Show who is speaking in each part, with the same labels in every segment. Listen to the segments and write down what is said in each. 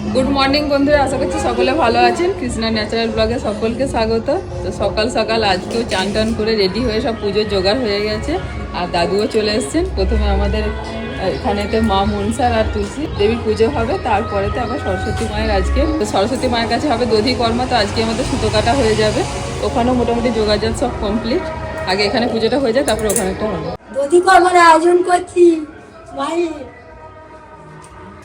Speaker 1: Good morning বন্ধুরা, আশা করছি সকলে ভালো আছেন। কৃষ্ণা ন্যাচারাল ব্লগে সকলকে স্বাগত। তো সকাল সকাল আজকেও চান টান করে রেডি হয়ে সব পুজোর জোগাড় হয়ে গেছে। আর দাদুও চলে এসেছেন। প্রথমে আমাদের এখানেতে মা মনসার আর তুলসী দেবীর পুজো হবে। তারপরেতে আবার সরস্বতী মায়ের আজকে। তো সরস্বতী মায়ের কাছে হবে দধি কর্ম তো আজকে আমাদের সুতো কাটা হয়ে যাবে। ওখানেও মোটামুটি যোগাযোগ সব কমপ্লিট আগে এখানে পুজোটা হয়ে যায়, তারপরে ওখানে ওখানেটা হবে।
Speaker 2: দধি কর্মের আয়োজন করছি।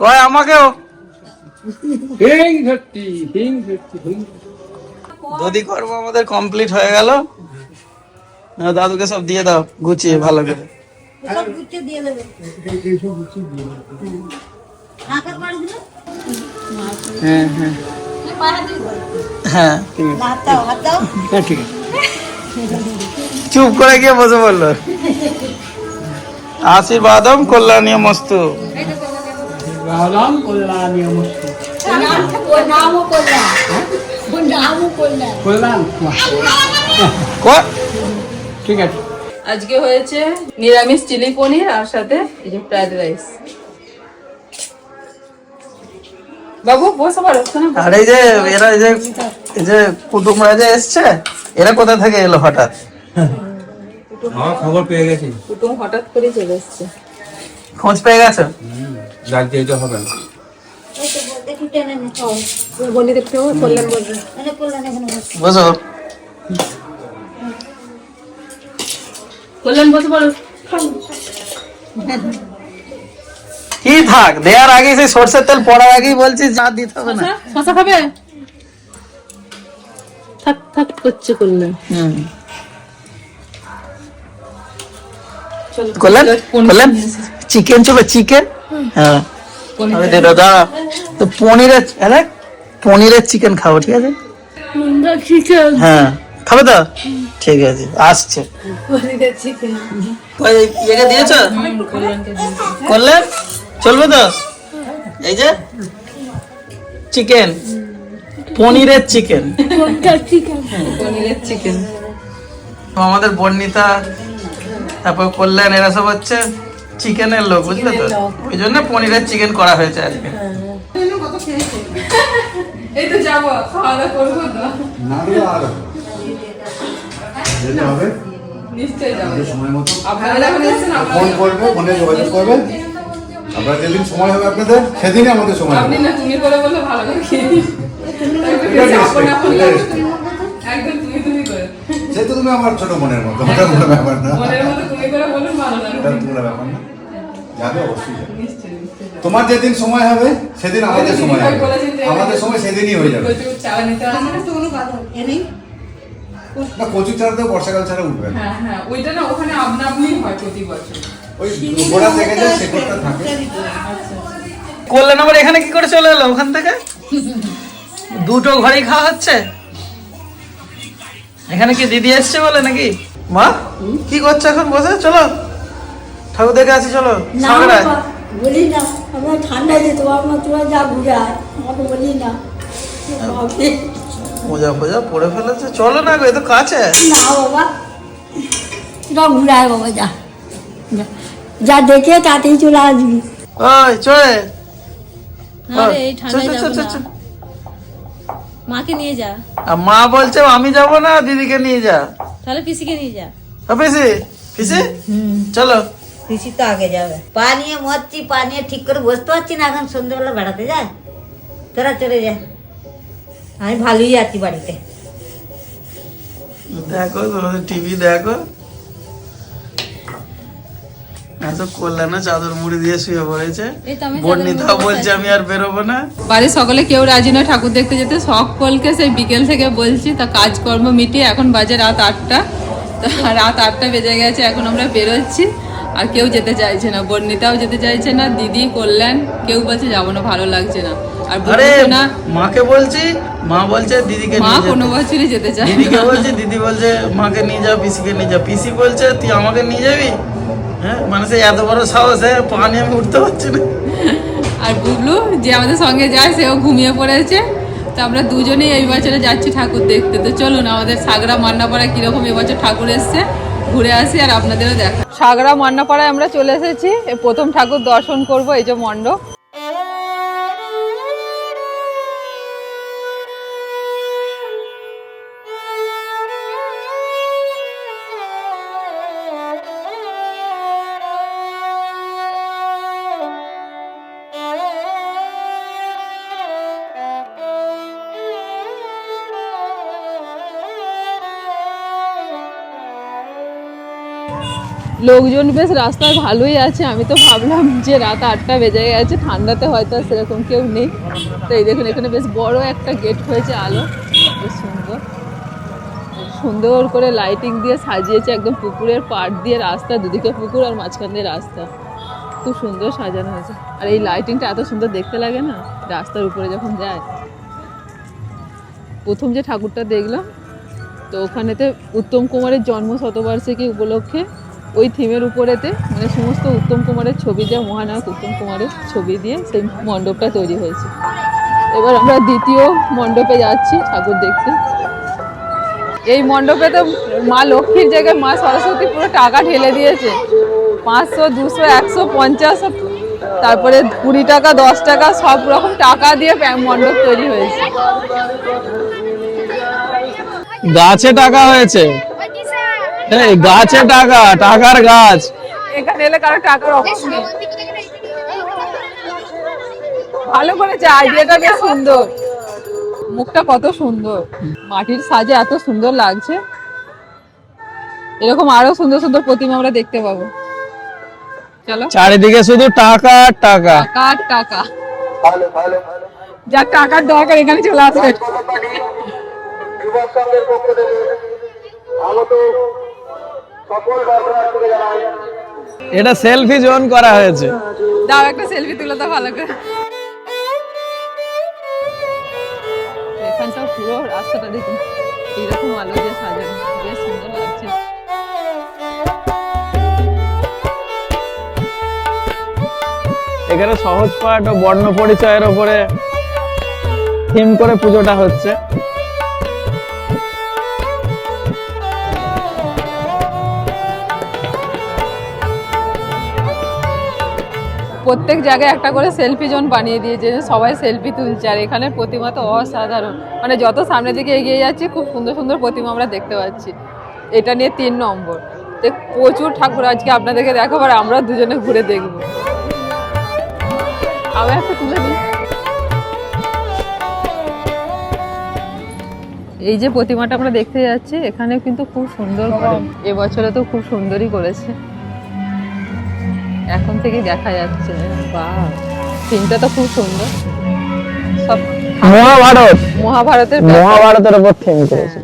Speaker 3: কয় আমাকেও?
Speaker 4: হিং সত্যি হিং সত্যি হিং
Speaker 3: দধি কর্ম আমাদের কমপ্লিট হয়ে গেল। দাদুকে সব দিয়ে দাও গুছিয়ে ভালো করে। হ্যাঁ হ্যাঁ। হ্যাঁ ঠিক
Speaker 4: হ্যাঁ
Speaker 3: চুপ করে গিয়ে বসে বলল আশীর্বাদম কল্যাণীয় মস্তু।
Speaker 4: রাম কল্যাণী নমস্ত
Speaker 2: নামও করলাম নামও করলাম
Speaker 4: কল্যাণ।
Speaker 3: ক-
Speaker 4: ঠিক আছে।
Speaker 1: আজকে হয়েছে নিরামিষ চিলি পনির আর সাথে এই যে ফ্রাইড রাইস। বাবু বসে পারো
Speaker 3: আর এই যে এরা এই যে এই যে কুটুমরা যে এসছে এরা কোথা থেকে এলো হঠাৎ?
Speaker 5: খবর পেয়ে গেছি।
Speaker 1: কুটুম হঠাৎ করে চলে এসছে।
Speaker 3: খোঁজ পেয়ে গেছো?
Speaker 5: হবে না।
Speaker 2: নে
Speaker 1: বলি দেখতে হবে বলবে।
Speaker 2: মানে।
Speaker 3: বুঝো
Speaker 1: কল্যাণ
Speaker 3: কি থাক দেওয়ার আগে সেই সর্ষের তেল পড়ার আগেই বলছি যা দিতে হবে না।
Speaker 1: শশা? খাবে? থাক থাক করছে কল্যাণ।
Speaker 3: চিকেন চলো চিকেন? হ্যাঁ। তো পনিরের আরে পনিরের চিকেন খাব ঠিক আছে? হ্যাঁ। খাবে তো? ঠিক আছে আসছে। ইয়েকে দিয়েছ? করলেন চলবে তো? এই যে চিকেন পনিরের চিকেন
Speaker 1: পনিরের চিকেন
Speaker 3: আমাদের বর্ণিতা তারপর কল্যাণ এরা সব হচ্ছে। চিকেনের লোক বুঝলে তো? ওই জন্য পনিরের চিকেন করা হয়েছে আজকে।
Speaker 1: এই তো যাব খাওয়া দাওয়া করব তো।
Speaker 6: যেতে হবে।
Speaker 1: নিশ্চয়ই যাব।
Speaker 6: সময় মতো।
Speaker 1: আপনারা যখন এসেছেন
Speaker 6: ফোন করবে ফোনে যোগাযোগ করবে। আপনারা যেদিন সময় হবে আপনাদের সেদিনই আমাদের সময়
Speaker 1: আপনি না করে বলে ভালো লাগে। একদম তুমি করে
Speaker 6: যেহেতু তুমি আমার ছোট মনের মতো ওটা কোনো ব্যাপার না। ব্যাপার যাবে অবশ্যই তোমার যেদিন সময় হবে সেদিন আমাদের সময় হবে। আমাদের সময় সেদিনই হয়ে যাবে। না কচু ছাড়া তো বর্ষাকাল ছাড়া উঠবে না।
Speaker 1: হ্যাঁ হ্যাঁ ওইটা না ওখানে আপনা আপনি হয় প্রতি বছর।
Speaker 6: ওই গোড়া থেকে যে শেকড়টা থাকে।
Speaker 3: কল্যাণ আবার এখানে কি করে চলে এলো? ওখান থেকে? দুটো ঘরেই খাওয়া হচ্ছে? এখানে কি দিদি এসছে বলে নাকি? মা কি করছ এখন? বসে চলো। ঠাকুর দেখে আছি চলো।
Speaker 2: না বলি না। আমার ঠান্ডা যে তোমার মা যা ঘুরায় আমাকে বলি না। বাপরে,
Speaker 3: মোজা ফোজা পরে ফেলেছে। চলো না গো এ তো কাছে।
Speaker 2: না বাবা। তোরা ঘুরায় বাবা যা। যা। দেখে তাতেই চলে আসবি।
Speaker 3: ওই চলে।
Speaker 7: এই ঠান্ডায়
Speaker 3: চল, চল,
Speaker 7: যাব
Speaker 3: চল,
Speaker 7: না।
Speaker 3: চল।
Speaker 7: মাকে নিয়ে যা
Speaker 3: আর মা বলছে আমি যাব না দিদিকে নিয়ে যা
Speaker 7: তাহলে পিসিকে নিয়ে যা
Speaker 3: ও পিসি পিসি চলো
Speaker 2: পিসি তো আগে যাবে পা নিয়ে মরছি পা নিয়ে ঠিক করে বসতে পারছি না এখন সন্ধ্যেবেলা বেড়াতে যায় তোরা চলে যা আমি ভালোই আছি বাড়িতে
Speaker 8: দেখো তোমাদের টিভি দেখো এত কল্যাণে চাদর মুড়ি দিয়ে শুয়ে পড়েছে।
Speaker 7: এই তো আমি
Speaker 8: বর্ণিতাও বলছে আমি আর বেরোবো না।
Speaker 1: বাড়ির সকলে কেউ রাজি নয় ঠাকুর দেখতে যেতে। সকলকে সেই বিকেল থেকে বলছি তা কাজকর্ম মিটিয়ে এখন বাজে রাত আটটা। রাত আটটা বেজে গেছে এখন আমরা বেরোচ্ছি। আর কেউ যেতে চাইছে না বর্ণিতাও যেতে চাইছে না দিদি কল্যাণ কেউ বলছে যাব না ভালো লাগছে না। আর
Speaker 8: আরে
Speaker 1: না
Speaker 8: মাকে বলছি মা বলছে দিদিকে
Speaker 1: মা কোনো বছরই যেতে চায়
Speaker 8: দিদিকে
Speaker 1: না।
Speaker 8: বলছে দিদি বলছে মাকে নিয়ে যাও পিসিকে নিয়ে যাও। পিসি বলছে তুই আমাকে নিয়ে যাবি? হ্যাঁ মানে এত বড় সাহস পানি আমি উঠতে পারছি না।
Speaker 1: আর বুবলু, যে আমাদের সঙ্গে যায়, সেও ঘুমিয়ে পড়েছে। তো আমরা দুজনেই এই বছরে যাচ্ছি ঠাকুর দেখতে। তো চলুন, আমাদের সাগরা মান্নাপাড়া কীরকম এবছর ঠাকুর এসছে, ঘুরে আসি আর আপনাদেরও দেখা। সাগরা মান্নাপাড়ায় আমরা চলে এসেছি। প্রথম ঠাকুর দর্শন করব এই যে মণ্ডপ। লোকজন বেশ রাস্তায় ভালোই আছে। আমি তো ভাবলাম যে রাত আটটা বেজে গেছে, ঠান্ডাতে হয়তো আর সেরকম কেউ নেই। তো এই দেখুন, এখানে বেশ বড় একটা গেট হয়েছে আলো। বেশ সুন্দর। সুন্দর করে লাইটিং দিয়ে সাজিয়েছে একদম পুকুরের পাড় দিয়ে রাস্তা, দুদিকে পুকুর আর মাঝখান দিয়ে রাস্তা। খুব সুন্দর সাজানো হয়েছে। আর এই লাইটিংটা এত সুন্দর দেখতে লাগে না, রাস্তার উপরে যখন যায়। প্রথম যে ঠাকুরটা দেখলাম, তো ওখানেতে উত্তম কুমারের জন্ম শতবার্ষিকী উপলক্ষে ওই থিমের উপরেতে মানে সমস্ত উত্তম কুমারের ছবি দিয়ে মহানায়ক উত্তম কুমারের ছবি দিয়ে সেই মণ্ডপটা তৈরি হয়েছে। এবার আমরা দ্বিতীয় মণ্ডপে যাচ্ছি, ঠাকুর দেখতে। এই মণ্ডপে তো মা লক্ষ্মীর জায়গায় মা সরস্বতী পুরো টাকা ঢেলে দিয়েছে। পাঁচশো, দুশো, একশো, পঞ্চাশ, তারপরে কুড়ি টাকা, দশ টাকা, সব রকম টাকা দিয়ে মণ্ডপ তৈরি হয়েছে।
Speaker 8: গাছে টাকা হয়েছে। গাছে টাকা টাকার গাছ।
Speaker 1: এখানে এলে কারও টাকার অভাব নেই। ভালো করেছে আইডিয়াটা বেশ সুন্দর। মুখটা কত সুন্দর। মাটির সাজে এত সুন্দর লাগছে। এরকম আরও সুন্দর সুন্দর প্রতিমা আমরা দেখতে পাবো। চলো।
Speaker 8: চারিদিকে শুধু টাকা আর টাকা।
Speaker 1: টাকা টাকা। যার টাকার দরকার এখানে চলে আসবে।
Speaker 8: এটা সেলফি জোন করা হয়েছে।
Speaker 1: দাও একটা সেলফি তুলে দাও ভালো করে। এখানটাও পুরো রাস্তাটা দেখুন। এইরকম আলো দিয়ে সাজানো। বেশ সুন্দর লাগছে।
Speaker 8: এখানে সহজ পাঠ ও বর্ণ পরিচয়ের ওপরে থিম করে পুজোটা হচ্ছে।
Speaker 1: প্রত্যেক জায়গায় একটা করে সেলফি জোন বানিয়ে দিয়েছে যে সবাই সেলফি তুলছে। আর এখানে প্রতিমা তো অসাধারণ। মানে যত সামনের দিকে এগিয়ে যাচ্ছি খুব সুন্দর সুন্দর প্রতিমা আমরা দেখতে পাচ্ছি। এটা নিয়ে তিন নম্বর। তো প্রচুর ঠাকুর আজকে আপনাদেরকে দেখাবো আর আমরা দুজনে ঘুরে দেখব। আমি একটা তুলে দিই। এই যে প্রতিমাটা আমরা দেখতে যাচ্ছি এখানে কিন্তু খুব সুন্দর করে এবছরে তো খুব সুন্দরই করেছে। এখন থেকে দেখা যাচ্ছে। বাহ থিমটা তো খুব সুন্দর। সব
Speaker 8: মহাভারত।
Speaker 1: মহাভারতের।
Speaker 8: মহাভারতের উপর থিম করেছে।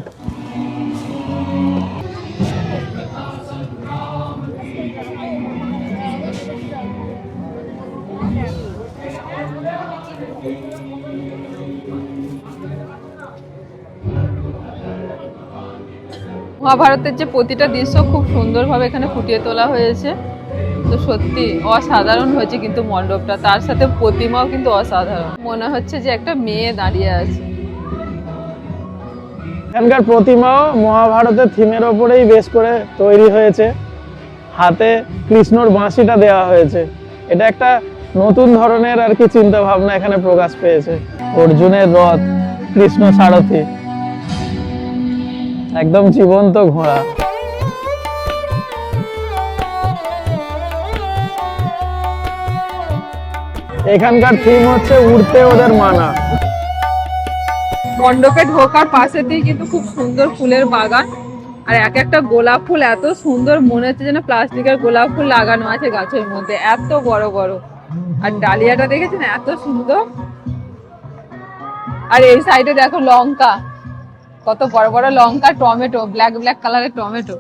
Speaker 1: মহাভারতের যে প্রতিটা দৃশ্য খুব সুন্দরভাবে এখানে ফুটিয়ে তোলা হয়েছে। তো সত্যি অসাধারণ হয়েছে কিন্তু মণ্ডপটা। তার সাথে প্রতিমাও কিন্তু অসাধারণ। মনে হচ্ছে যে একটা মেয়ে দাঁড়িয়ে আছে।
Speaker 8: এখানকার প্রতিমাও মহাভারতের থিমের ওপরেই বেশ করে তৈরি হয়েছে। হাতে কৃষ্ণর বাঁশিটা দেওয়া হয়েছে। এটা একটা নতুন ধরনের আর কি চিন্তা ভাবনা এখানে প্রকাশ পেয়েছে। অর্জুনের রথ, কৃষ্ণ সারথি। একদম জীবন্ত ঘোড়া। এখানকার থিম হচ্ছে উড়তে ওদের মানা।
Speaker 1: মণ্ডপে ঢোকার পাশে দিয়ে কিন্তু খুব সুন্দর ফুলের বাগান। আর এক একটা গোলাপ ফুল এত সুন্দর মনে হচ্ছে যেন প্লাস্টিকের গোলাপ ফুল লাগানো আছে গাছের মধ্যে এত বড় বড়। আর ডালিয়াটা দেখেছেন? এত সুন্দর। আর এই সাইডে দেখো লঙ্কা কত বড় বড় লঙ্কা টমেটো ব্ল্যাক ব্ল্যাক কালারের টমেটো।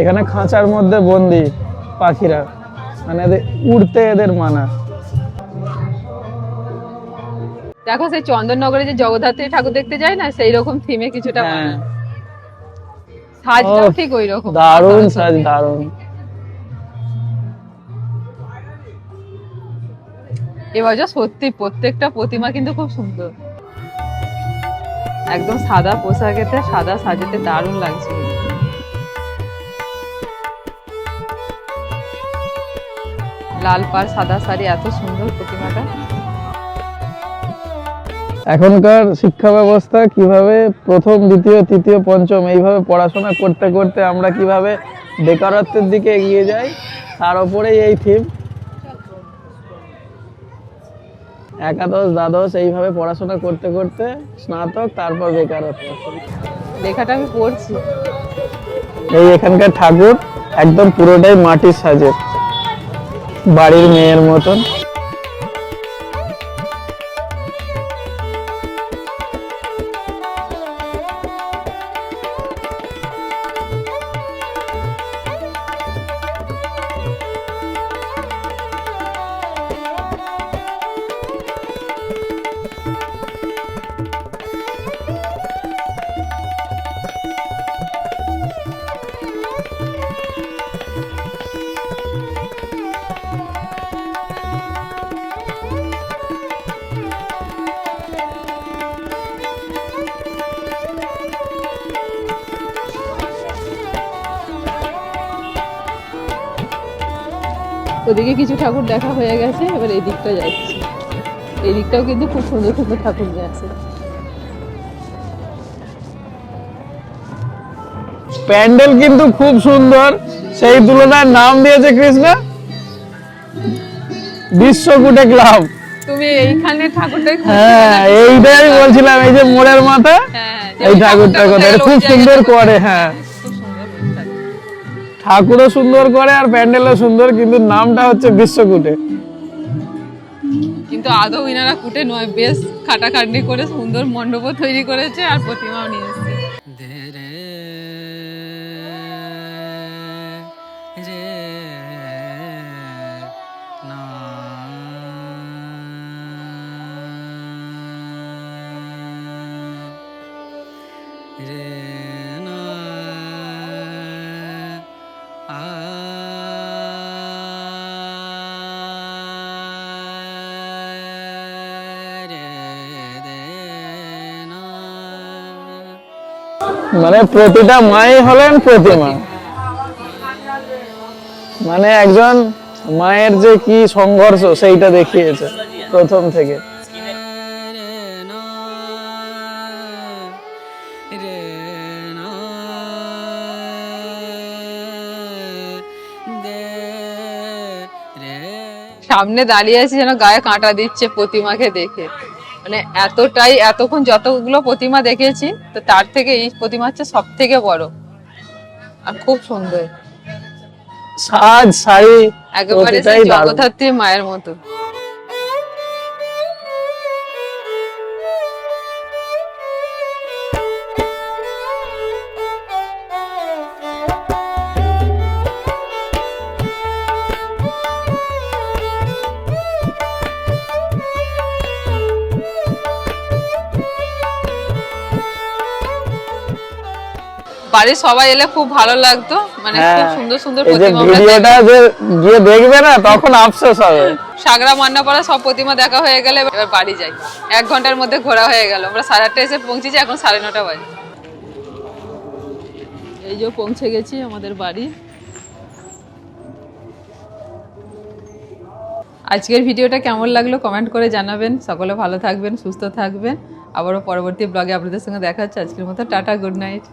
Speaker 8: এখানে খাঁচার মধ্যে বন্দি পাখিরা। মানে এদের উড়তে এদের মানা।
Speaker 1: দেখো সেই চন্দননগরে যে জগদ্ধাত্রী ঠাকুর দেখতে যায় না সেই রকম থিমে কিছুটা
Speaker 8: হ্যাঁ।
Speaker 1: সাজটাও ঠিক ওই রকম
Speaker 8: দারুণ সাজ। দারুণ।
Speaker 1: এবছর সত্যি প্রত্যেকটা প্রতিমা কিন্তু খুব সুন্দর। একদম সাদা পোশাকেতে সাদা সাজেতে দারুণ লাগছে লাল পাড় সাদা শাড়ি এত সুন্দর প্রতিমাটা।
Speaker 8: এখনকার শিক্ষা ব্যবস্থা কীভাবে প্রথম দ্বিতীয় তৃতীয় পঞ্চম এইভাবে পড়াশোনা করতে করতে আমরা কীভাবে বেকারত্বের দিকে এগিয়ে যাই তার ওপরেই এই থিম একাদশ দ্বাদশ এইভাবে পড়াশোনা করতে করতে স্নাতক তারপর বেকারত্ব।
Speaker 1: লেখাটা আমি পড়ছি।
Speaker 8: এই এখানকার ঠাকুর একদম পুরোটাই মাটির সাজের বাড়ির মেয়ের মতন।
Speaker 1: ওদিকে কিছু ঠাকুর দেখা হয়ে গেছে এবার এই দিকটা যাচ্ছি। এই দিকটাও কিন্তু খুব সুন্দর সুন্দর ঠাকুর আছে।
Speaker 8: প্যান্ডেল কিন্তু খুব সুন্দর। সেই তুলনায় নাম দিয়েছে কৃষ্ণ? বিশ্বকুটে ক্লাব।
Speaker 1: তুমি এইখানে ঠাকুরটাই
Speaker 8: হ্যাঁ এইটাই বলছিলাম এই যে মোড়ের মাথা
Speaker 1: হ্যাঁ,
Speaker 8: এই ঠাকুরটা কথা খুব সুন্দর করে হ্যাঁ। ঠাকুরও সুন্দর করে আর প্যান্ডেলও সুন্দর কিন্তু নামটা হচ্ছে বিশ্বকুটে।
Speaker 1: কিন্তু আদৌ ইনারা কুটে নয় বেশ খাটাখাটনি করে সুন্দর মণ্ডপও তৈরি করেছে আর প্রতিমাও নিয়ে এসেছে।
Speaker 8: মানে প্রতিটা মাই হলেন প্রতিমা। মানে একজন মায়ের যে কি সংঘর্ষ সেইটা দেখিয়েছে প্রথম থেকে।
Speaker 1: সামনে দাঁড়িয়ে আছি যেন গায়ে কাঁটা দিচ্ছে প্রতিমাকে দেখে। মানে এতটাই এতক্ষণ যতগুলো প্রতিমা দেখেছি তো তার থেকে এই প্রতিমা হচ্ছে সব থেকে বড়। আর খুব সুন্দর।
Speaker 8: সাজ শাড়ি
Speaker 1: একেবারে। জগদ্ধাত্রী মায়ের মতো। বাড়ির সবাই এলে খুব ভালো লাগতো। মানে খুব
Speaker 8: হ্যাঁ,
Speaker 1: সুন্দর সুন্দর প্রতিমা
Speaker 8: ভিডিওটা যে গিয়ে দেখবে না তখন আফসোস হবে।
Speaker 1: সাগরা মান্নাপাড়া সব প্রতিমা দেখা হয়ে গেলে এবার বাড়ি যাই। এক ঘণ্টার মধ্যে ঘোরা হয়ে গেল। আমরা সাড়ে আটটা এসে পৌঁছেছি এখন সাড়ে নটা বাজে। এই যে পৌঁছে গেছি আমাদের বাড়ি। আজকের ভিডিওটা কেমন লাগল কমেন্ট করে জানাবেন। সকলে ভালো থাকবেন সুস্থ থাকবেন। আবারও পরবর্তী ব্লগে আপনাদের সঙ্গে দেখা হচ্ছে। আজকের মতো টাটা গুড নাইট